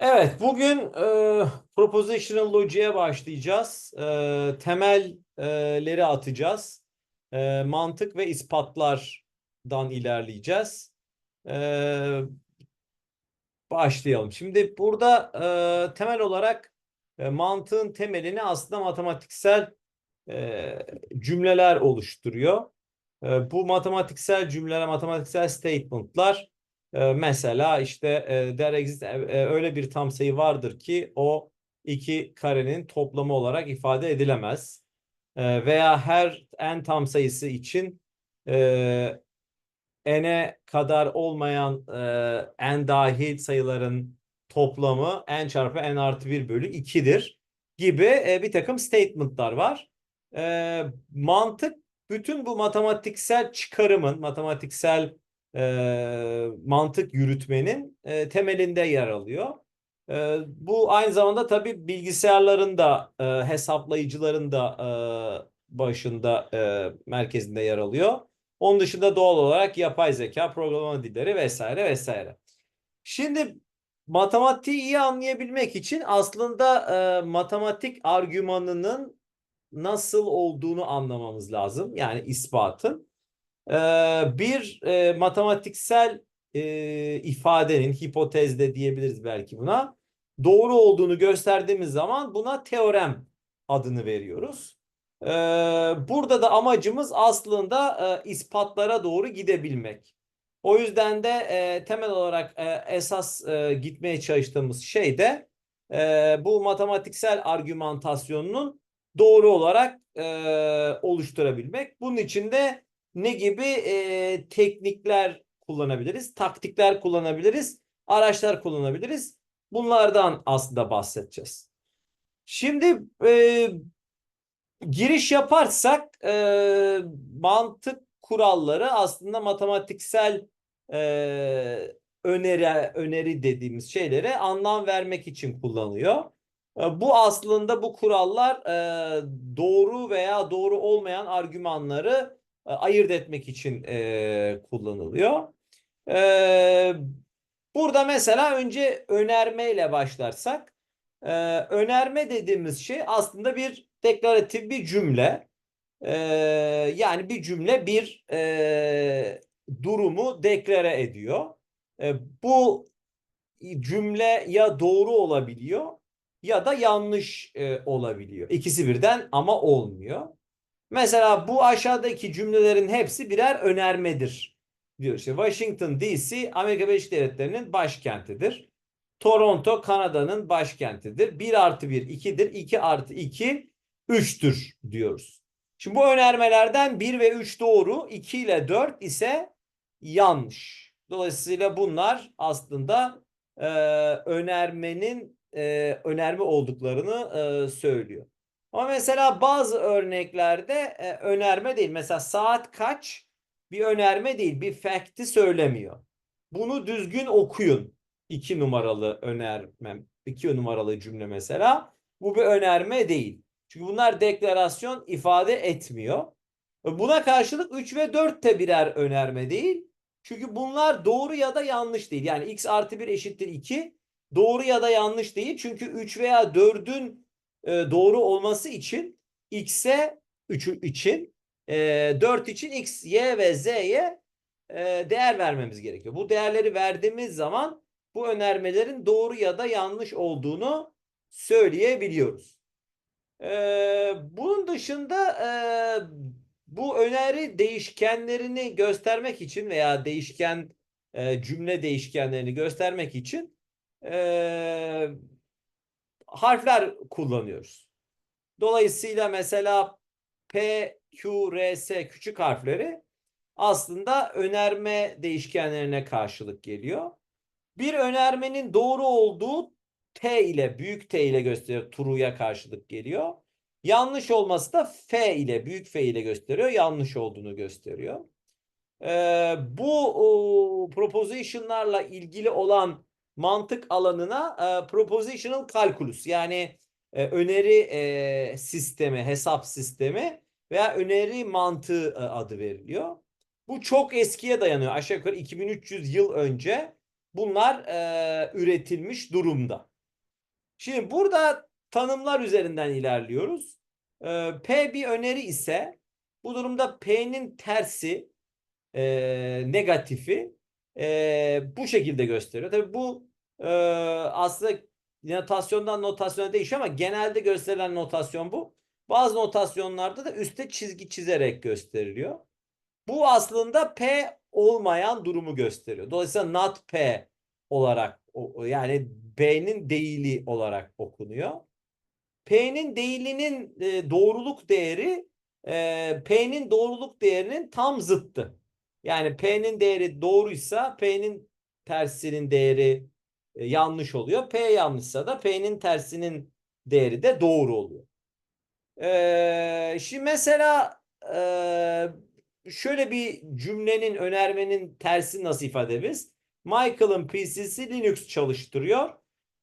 Evet, bugün e, propositional logic'e başlayacağız. E, temelleri atacağız. E, mantık ve ispatlardan ilerleyeceğiz. E, başlayalım. Şimdi burada e, temel olarak e, mantığın temelini aslında matematiksel e, cümleler oluşturuyor. E, bu matematiksel cümleler, matematiksel statement'lar ee, mesela işte e, there exist e, e, öyle bir tam sayı vardır ki o iki karenin toplamı olarak ifade edilemez. E, veya her n tam sayısı için e, n'e kadar olmayan e, n dahil sayıların toplamı n çarpı n artı 1 bölü 2'dir gibi e, bir takım statement'lar var. E, mantık bütün bu matematiksel çıkarımın, matematiksel e, mantık yürütmenin e, temelinde yer alıyor. E, bu aynı zamanda tabii bilgisayarların da e, hesaplayıcıların da e, başında e, merkezinde yer alıyor. Onun dışında doğal olarak yapay zeka, programlama dilleri vesaire vesaire. Şimdi matematiği iyi anlayabilmek için aslında e, matematik argümanının nasıl olduğunu anlamamız lazım. Yani ispatın. Ee, bir e, matematiksel e, ifadenin hipotezde diyebiliriz belki buna doğru olduğunu gösterdiğimiz zaman buna teorem adını veriyoruz. Ee, burada da amacımız aslında e, ispatlara doğru gidebilmek. O yüzden de e, temel olarak e, esas e, gitmeye çalıştığımız şey de e, bu matematiksel argümantasyonunun doğru olarak e, oluşturabilmek. Bunun için de ne gibi e, teknikler kullanabiliriz, taktikler kullanabiliriz, araçlar kullanabiliriz. Bunlardan aslında bahsedeceğiz. Şimdi e, giriş yaparsak e, mantık kuralları aslında matematiksel e, öneri öneri dediğimiz şeylere anlam vermek için kullanılıyor. Bu aslında bu kurallar doğru veya doğru olmayan argümanları ayırt etmek için e, kullanılıyor. E, burada mesela önce önermeyle başlarsak e, önerme dediğimiz şey aslında bir deklaratif bir cümle. E, yani bir cümle bir e, durumu deklare ediyor. E, bu cümle ya doğru olabiliyor ya da yanlış e, olabiliyor. İkisi birden ama olmuyor. Mesela bu aşağıdaki cümlelerin hepsi birer önermedir. Diyor işte Washington DC Amerika Birleşik Devletleri'nin başkentidir. Toronto Kanada'nın başkentidir. 1 artı 1 2'dir. 2 artı 2 3'tür diyoruz. Şimdi bu önermelerden 1 ve 3 doğru. 2 ile 4 ise yanlış. Dolayısıyla bunlar aslında e, önermenin e, önerme olduklarını e, söylüyor. Ama mesela bazı örneklerde e, önerme değil. Mesela saat kaç bir önerme değil. Bir fact'i söylemiyor. Bunu düzgün okuyun. İki numaralı önermem. iki numaralı cümle mesela. Bu bir önerme değil. Çünkü bunlar deklarasyon ifade etmiyor. Buna karşılık 3 ve 4 de birer önerme değil. Çünkü bunlar doğru ya da yanlış değil. Yani x artı 1 eşittir 2. Doğru ya da yanlış değil. Çünkü 3 veya 4'ün e, doğru olması için x'e 3 için e, 4 için x, y ve z'ye e, değer vermemiz gerekiyor. Bu değerleri verdiğimiz zaman bu önermelerin doğru ya da yanlış olduğunu söyleyebiliyoruz. E, bunun dışında e, bu öneri değişkenlerini göstermek için veya değişken e, cümle değişkenlerini göstermek için e, harfler kullanıyoruz. Dolayısıyla mesela P, Q, R, S küçük harfleri aslında önerme değişkenlerine karşılık geliyor. Bir önermenin doğru olduğu T ile büyük T ile gösteriyor. True'ya karşılık geliyor. Yanlış olması da F ile büyük F ile gösteriyor. Yanlış olduğunu gösteriyor. Ee, bu o, proposition'larla ilgili olan mantık alanına e, propositional calculus yani e, öneri e, sistemi, hesap sistemi veya öneri mantığı e, adı veriliyor. Bu çok eskiye dayanıyor. Aşağı yukarı 2300 yıl önce bunlar e, üretilmiş durumda. Şimdi burada tanımlar üzerinden ilerliyoruz. E, P bir öneri ise bu durumda P'nin tersi e, negatifi e, bu şekilde gösteriyor. Tabii bu e, aslında notasyondan notasyona değişiyor ama genelde gösterilen notasyon bu. Bazı notasyonlarda da üstte çizgi çizerek gösteriliyor. Bu aslında P olmayan durumu gösteriyor. Dolayısıyla not P olarak yani B'nin değili olarak okunuyor. P'nin değilinin doğruluk değeri P'nin doğruluk değerinin tam zıttı. Yani P'nin değeri doğruysa P'nin tersinin değeri e, yanlış oluyor. P yanlışsa da P'nin tersinin değeri de doğru oluyor. Ee, şimdi mesela e, şöyle bir cümlenin önermenin tersi nasıl ifade ederiz? Michael'ın PC'si Linux çalıştırıyor.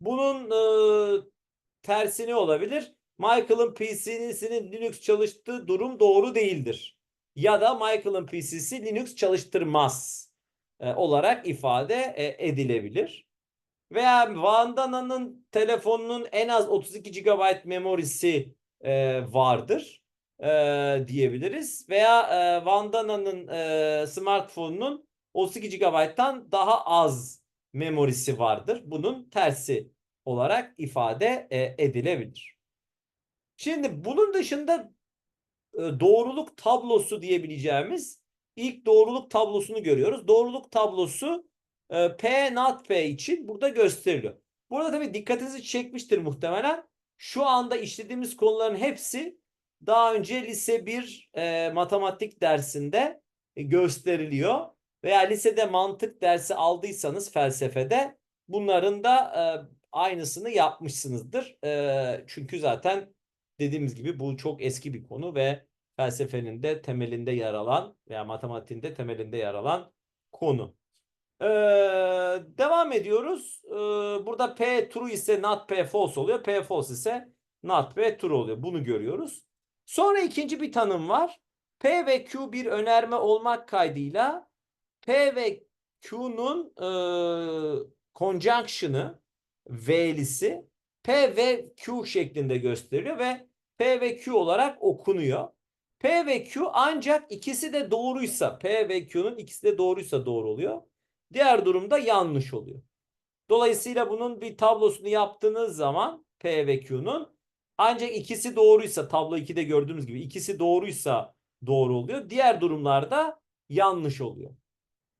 Bunun e, tersi ne olabilir? Michael'ın PC'sinin Linux çalıştığı durum doğru değildir. Ya da Michael'ın PC'si Linux çalıştırmaz e, olarak ifade e, edilebilir. Veya Vandana'nın telefonunun en az 32 GB memorisi e, vardır e, diyebiliriz. Veya e, Vandana'nın e, smartphone'unun 32 GB'tan daha az memorisi vardır. Bunun tersi olarak ifade e, edilebilir. Şimdi bunun dışında doğruluk tablosu diyebileceğimiz ilk doğruluk tablosunu görüyoruz. Doğruluk tablosu e, P not P için burada gösteriliyor. Burada tabii dikkatinizi çekmiştir muhtemelen. Şu anda işlediğimiz konuların hepsi daha önce lise 1 e, matematik dersinde gösteriliyor. Veya lisede mantık dersi aldıysanız felsefede bunların da e, aynısını yapmışsınızdır. E, çünkü zaten dediğimiz gibi bu çok eski bir konu ve felsefenin de temelinde yer alan veya matematiğin de temelinde yer alan konu. Ee, devam ediyoruz. Ee, burada P true ise not P false oluyor. P false ise not P true oluyor. Bunu görüyoruz. Sonra ikinci bir tanım var. P ve Q bir önerme olmak kaydıyla P ve Q'nun e, conjunction'ı V'lisi P ve Q şeklinde gösteriliyor ve P ve Q olarak okunuyor. P ve Q ancak ikisi de doğruysa P ve Q'nun ikisi de doğruysa doğru oluyor. Diğer durumda yanlış oluyor. Dolayısıyla bunun bir tablosunu yaptığınız zaman P ve Q'nun ancak ikisi doğruysa tablo 2'de gördüğümüz gibi ikisi doğruysa doğru oluyor. Diğer durumlarda yanlış oluyor.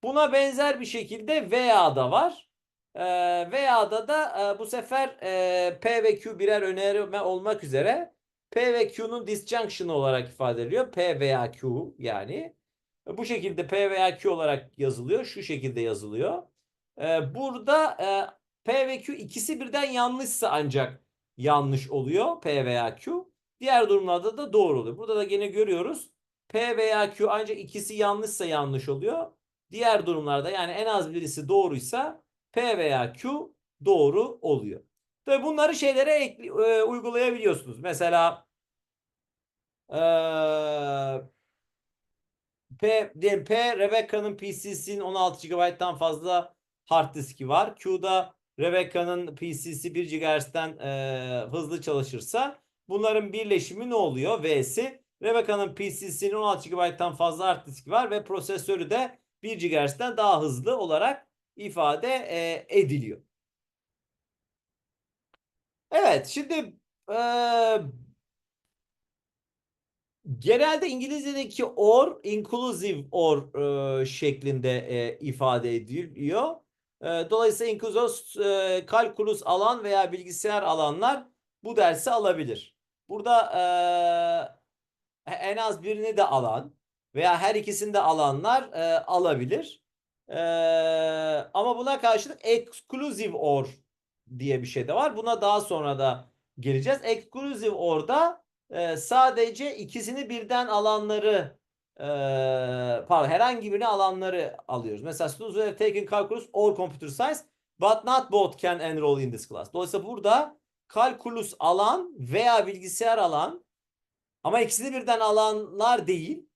Buna benzer bir şekilde veya da var. E, veya da da e, bu sefer e, P ve Q birer önerme olmak üzere P ve Q'nun disjunction olarak ifade ediliyor. P veya Q yani. Bu şekilde P veya Q olarak yazılıyor. Şu şekilde yazılıyor. Ee, burada e, P ve Q ikisi birden yanlışsa ancak yanlış oluyor. P veya Q. Diğer durumlarda da doğru oluyor. Burada da gene görüyoruz. P veya Q ancak ikisi yanlışsa yanlış oluyor. Diğer durumlarda yani en az birisi doğruysa P veya Q doğru oluyor. Tabii bunları şeylere e, uygulayabiliyorsunuz. Mesela eee P, P Rebecca'nın PC'sinin 16 GB'dan fazla hard diski var. Q'da Rebecca'nın PC'si 1 GHz'den e, hızlı çalışırsa bunların birleşimi ne oluyor? V'si Rebecca'nın PC'sinin 16 GB'dan fazla hard diski var ve prosesörü de 1 GHz'den daha hızlı olarak ifade e, ediliyor. Evet şimdi e, Genelde İngilizce'deki or, inclusive or e, şeklinde e, ifade ediliyor. E, dolayısıyla inclusive e, kalkulus alan veya bilgisayar alanlar bu dersi alabilir. Burada e, en az birini de alan veya her ikisini de alanlar e, alabilir. E, ama buna karşılık exclusive or diye bir şey de var. Buna daha sonra da geleceğiz. Exclusive or'da e, sadece ikisini birden alanları e, pardon herhangi birini alanları alıyoruz. Mesela students have taken calculus or computer science but not both can enroll in this class. Dolayısıyla burada kalkulus alan veya bilgisayar alan ama ikisini birden alanlar değil.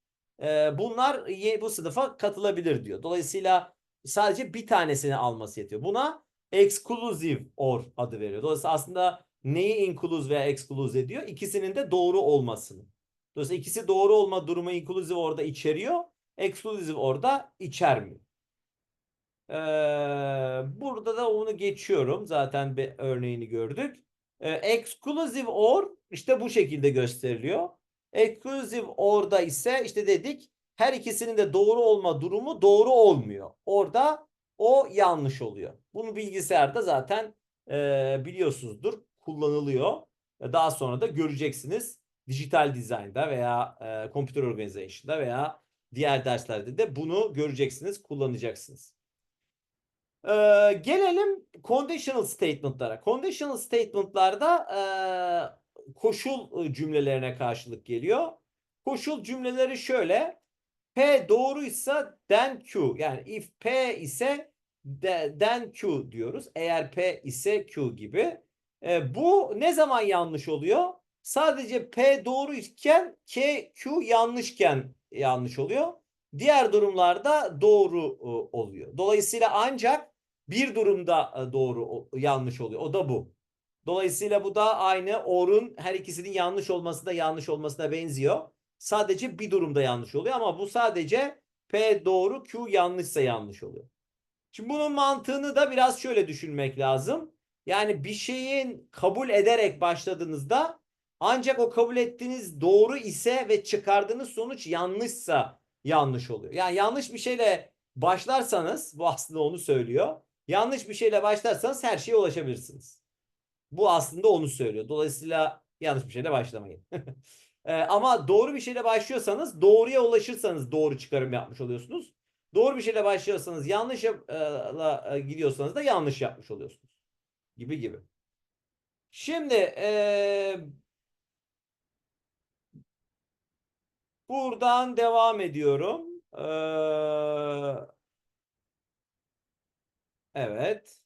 E, bunlar bu sınıfa katılabilir diyor. Dolayısıyla sadece bir tanesini alması yetiyor. Buna exclusive or adı veriyor. Dolayısıyla aslında neyi include veya exclude ediyor? İkisinin de doğru olmasını. Dolayısıyla ikisi doğru olma durumu inclusive orada içeriyor. Exclusive orada içermiyor. Ee, burada da onu geçiyorum. Zaten bir örneğini gördük. Ee, exclusive or işte bu şekilde gösteriliyor. Exclusive or'da ise işte dedik her ikisinin de doğru olma durumu doğru olmuyor. Orada o yanlış oluyor. Bunu bilgisayarda zaten e, biliyorsunuzdur kullanılıyor. Daha sonra da göreceksiniz dijital dizaynda veya e, computer organization'da veya diğer derslerde de bunu göreceksiniz, kullanacaksınız. Ee, gelelim conditional statement'lara. Conditional statement'larda e, koşul cümlelerine karşılık geliyor. Koşul cümleleri şöyle. P doğruysa then Q. Yani if P ise then Q diyoruz. Eğer P ise Q gibi. E, bu ne zaman yanlış oluyor? Sadece P doğruyken K, Q yanlışken yanlış oluyor. Diğer durumlarda doğru e, oluyor. Dolayısıyla ancak bir durumda e, doğru yanlış oluyor. O da bu. Dolayısıyla bu da aynı or'un her ikisinin yanlış olması da yanlış olmasına benziyor. Sadece bir durumda yanlış oluyor ama bu sadece P doğru Q yanlışsa yanlış oluyor. Şimdi bunun mantığını da biraz şöyle düşünmek lazım. Yani bir şeyin kabul ederek başladığınızda ancak o kabul ettiğiniz doğru ise ve çıkardığınız sonuç yanlışsa yanlış oluyor. Yani yanlış bir şeyle başlarsanız bu aslında onu söylüyor. Yanlış bir şeyle başlarsanız her şeye ulaşabilirsiniz. Bu aslında onu söylüyor. Dolayısıyla yanlış bir şeyle başlamayın. Ee, ama doğru bir şeyle başlıyorsanız doğruya ulaşırsanız doğru çıkarım yapmış oluyorsunuz. Doğru bir şeyle başlıyorsanız yanlışla e, gidiyorsanız da yanlış yapmış oluyorsunuz. Gibi gibi. Şimdi e, buradan devam ediyorum. E, evet.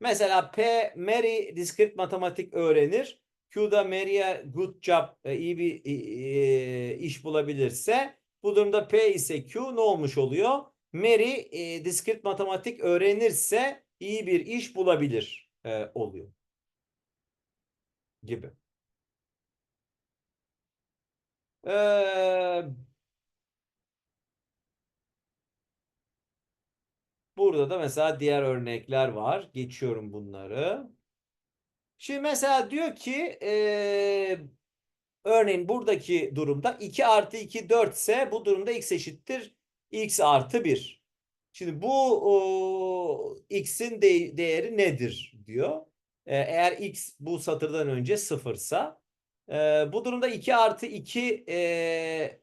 Mesela P Mary diskret matematik öğrenir. Q'da Mary'e good job e, iyi bir e, iş bulabilirse bu durumda P ise Q ne olmuş oluyor? Mary e, diskret matematik öğrenirse iyi bir iş bulabilir e, oluyor. Gibi. Ee, Burada da mesela diğer örnekler var. Geçiyorum bunları. Şimdi mesela diyor ki e, örneğin buradaki durumda 2 artı 2 4 ise bu durumda x eşittir x artı 1. Şimdi bu x'in de, değeri nedir diyor. E, eğer x bu satırdan önce sıfırsa e, bu durumda 2 artı 2 e,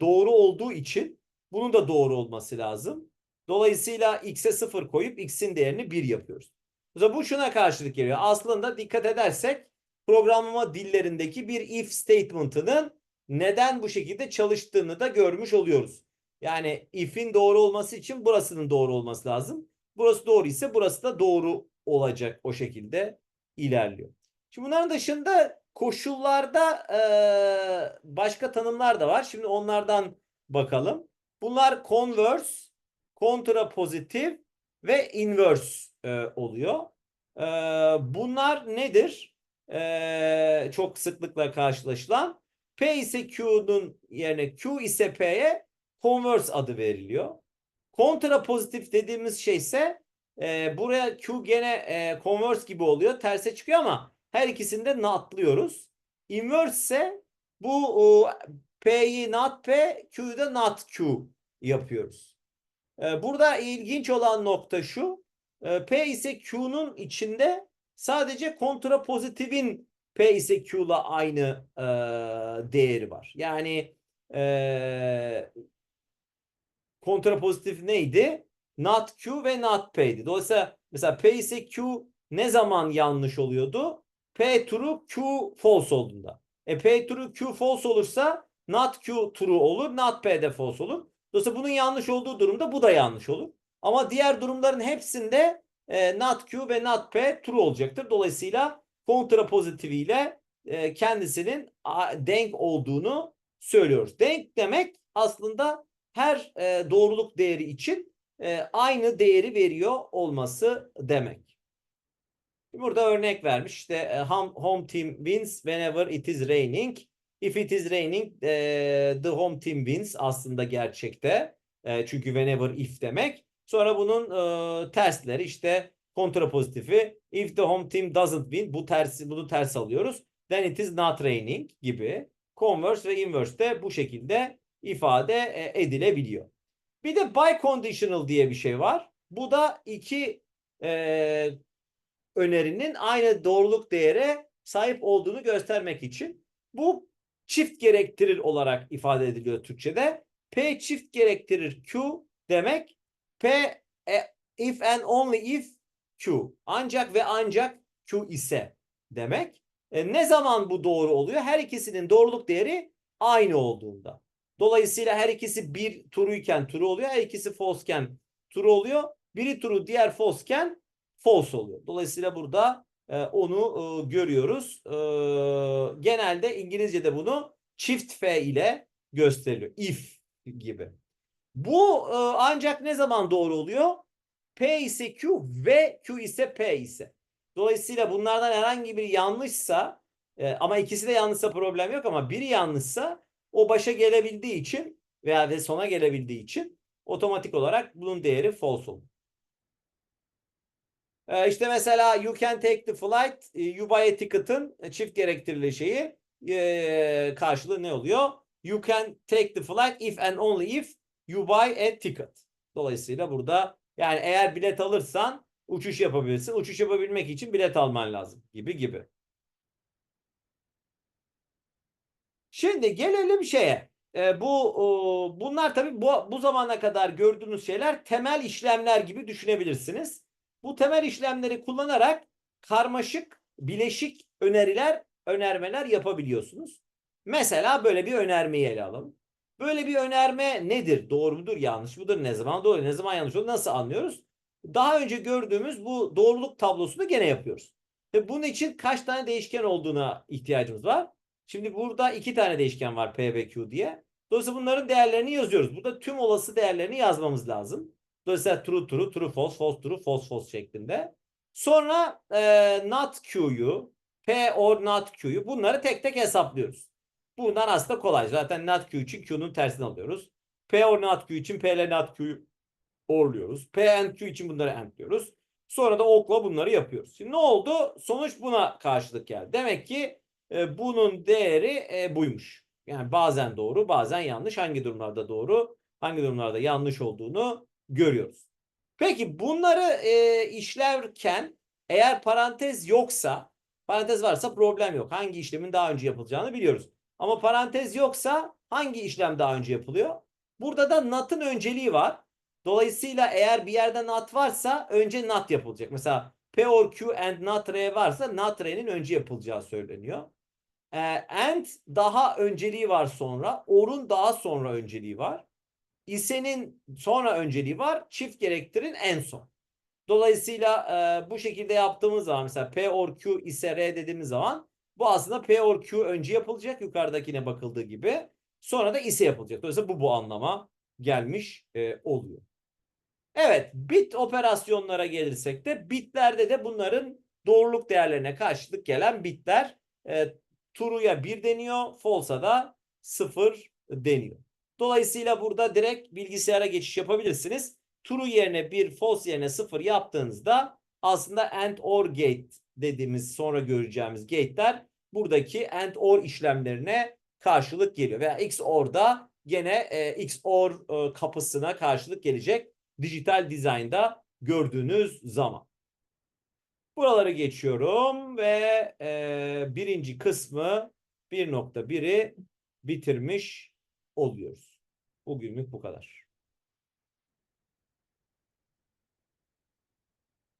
doğru olduğu için bunun da doğru olması lazım. Dolayısıyla x'e 0 koyup x'in değerini 1 yapıyoruz. Zaman bu şuna karşılık geliyor. Aslında dikkat edersek programlama dillerindeki bir if statement'ının neden bu şekilde çalıştığını da görmüş oluyoruz. Yani if'in doğru olması için burasının doğru olması lazım. Burası doğru ise burası da doğru olacak o şekilde ilerliyor. Şimdi bunların dışında koşullarda başka tanımlar da var. Şimdi onlardan bakalım. Bunlar converse, kontrapozitif ve inverse e, oluyor. E, bunlar nedir? E, çok sıklıkla karşılaşılan. P ise Q'nun yerine Q ise P'ye converse adı veriliyor. Kontrapozitif dediğimiz şey ise e, buraya Q gene e, converse gibi oluyor. Terse çıkıyor ama her ikisinde notlıyoruz. Inverse ise bu P'yi not P, Q'yu da not Q yapıyoruz. Ee, burada ilginç olan nokta şu. Ee, P ise Q'nun içinde sadece kontrapozitifin P ise Q'la aynı e, değeri var. Yani e, kontrapozitif neydi? Not Q ve not P'di. Dolayısıyla mesela P ise Q ne zaman yanlış oluyordu? P true Q false olduğunda. E P true Q false olursa not Q true olur, not P de false olur. Dolayısıyla bunun yanlış olduğu durumda bu da yanlış olur. Ama diğer durumların hepsinde e, not Q ve not P true olacaktır. Dolayısıyla kontrapozitiviyle e, kendisinin denk olduğunu söylüyoruz. Denk demek aslında her e, doğruluk değeri için e, aynı değeri veriyor olması demek. Burada örnek vermiş işte e, home team wins whenever it is raining. If it is raining e, the home team wins aslında gerçekte. E, çünkü whenever if demek. Sonra bunun e, tersleri işte kontrapozitifi if the home team doesn't win bu tersi bunu ters alıyoruz. Then it is not raining gibi. Converse ve inverse de bu şekilde ifade e, edilebiliyor. Bir de biconditional diye bir şey var. Bu da iki e, önerinin aynı doğruluk değere sahip olduğunu göstermek için. Bu çift gerektirir olarak ifade ediliyor Türkçe'de. P çift gerektirir Q demek. P e, if and only if Q. Ancak ve ancak Q ise demek. E, ne zaman bu doğru oluyor? Her ikisinin doğruluk değeri aynı olduğunda. Dolayısıyla her ikisi bir turuyken true oluyor. Her ikisi false'ken true oluyor. Biri true diğer false'ken false oluyor. Dolayısıyla burada onu e, görüyoruz. E, genelde İngilizce'de bunu çift F ile gösteriliyor. If gibi. Bu e, ancak ne zaman doğru oluyor? P ise Q ve Q ise P ise. Dolayısıyla bunlardan herhangi biri yanlışsa e, ama ikisi de yanlışsa problem yok ama biri yanlışsa o başa gelebildiği için veya ve sona gelebildiği için otomatik olarak bunun değeri false olur. Ee, işte mesela you can take the flight, e, you buy a ticket'ın çift gerektirili şeyi e, karşılığı ne oluyor? You can take the flight if and only if you buy a ticket. Dolayısıyla burada yani eğer bilet alırsan uçuş yapabilirsin. Uçuş yapabilmek için bilet alman lazım gibi gibi. Şimdi gelelim şeye. E, bu o, bunlar tabii bu, bu zamana kadar gördüğünüz şeyler temel işlemler gibi düşünebilirsiniz. Bu temel işlemleri kullanarak karmaşık, bileşik öneriler, önermeler yapabiliyorsunuz. Mesela böyle bir önermeyi ele alalım. Böyle bir önerme nedir? Doğru mudur, yanlış mıdır? Ne zaman doğru, ne zaman yanlış olur? Nasıl anlıyoruz? Daha önce gördüğümüz bu doğruluk tablosunu gene yapıyoruz. Ve bunun için kaç tane değişken olduğuna ihtiyacımız var. Şimdi burada iki tane değişken var P ve Q diye. Dolayısıyla bunların değerlerini yazıyoruz. Burada tüm olası değerlerini yazmamız lazım. Dolayısıyla true true, true false, false true, false false şeklinde. Sonra e, not Q'yu, P or not Q'yu bunları tek tek hesaplıyoruz. Bunlar aslında kolay. Zaten not Q için Q'nun tersini alıyoruz. P or not Q için P ile not Q'yu orluyoruz. P and Q için bunları andliyoruz. Sonra da okla bunları yapıyoruz. Şimdi ne oldu? Sonuç buna karşılık geldi. Demek ki e, bunun değeri e, buymuş. Yani bazen doğru, bazen yanlış. Hangi durumlarda doğru, hangi durumlarda yanlış olduğunu görüyoruz. Peki bunları e, işlerken eğer parantez yoksa, parantez varsa problem yok. Hangi işlemin daha önce yapılacağını biliyoruz. Ama parantez yoksa hangi işlem daha önce yapılıyor? Burada da not'ın önceliği var. Dolayısıyla eğer bir yerde not varsa önce not yapılacak. Mesela P or Q and not R varsa not R'nin önce yapılacağı söyleniyor. E, and daha önceliği var sonra. Or'un daha sonra önceliği var. İse'nin sonra önceliği var. Çift gerektirin en son. Dolayısıyla e, bu şekilde yaptığımız zaman mesela P or Q ise R dediğimiz zaman bu aslında P or Q önce yapılacak yukarıdakine bakıldığı gibi. Sonra da ise yapılacak. Dolayısıyla bu bu anlama gelmiş e, oluyor. Evet bit operasyonlara gelirsek de bitlerde de bunların doğruluk değerlerine karşılık gelen bitler e, true'ya 1 deniyor, false'a da 0 deniyor. Dolayısıyla burada direkt bilgisayara geçiş yapabilirsiniz. True yerine 1, false yerine 0 yaptığınızda aslında AND OR gate dediğimiz sonra göreceğimiz gate'ler buradaki AND OR işlemlerine karşılık geliyor. Veya XOR'da gene e, XOR e, kapısına karşılık gelecek dijital dizaynda gördüğünüz zaman. Buraları geçiyorum ve e, birinci kısmı 1.1'i bitirmiş oluyoruz. Bugünlük bu kadar.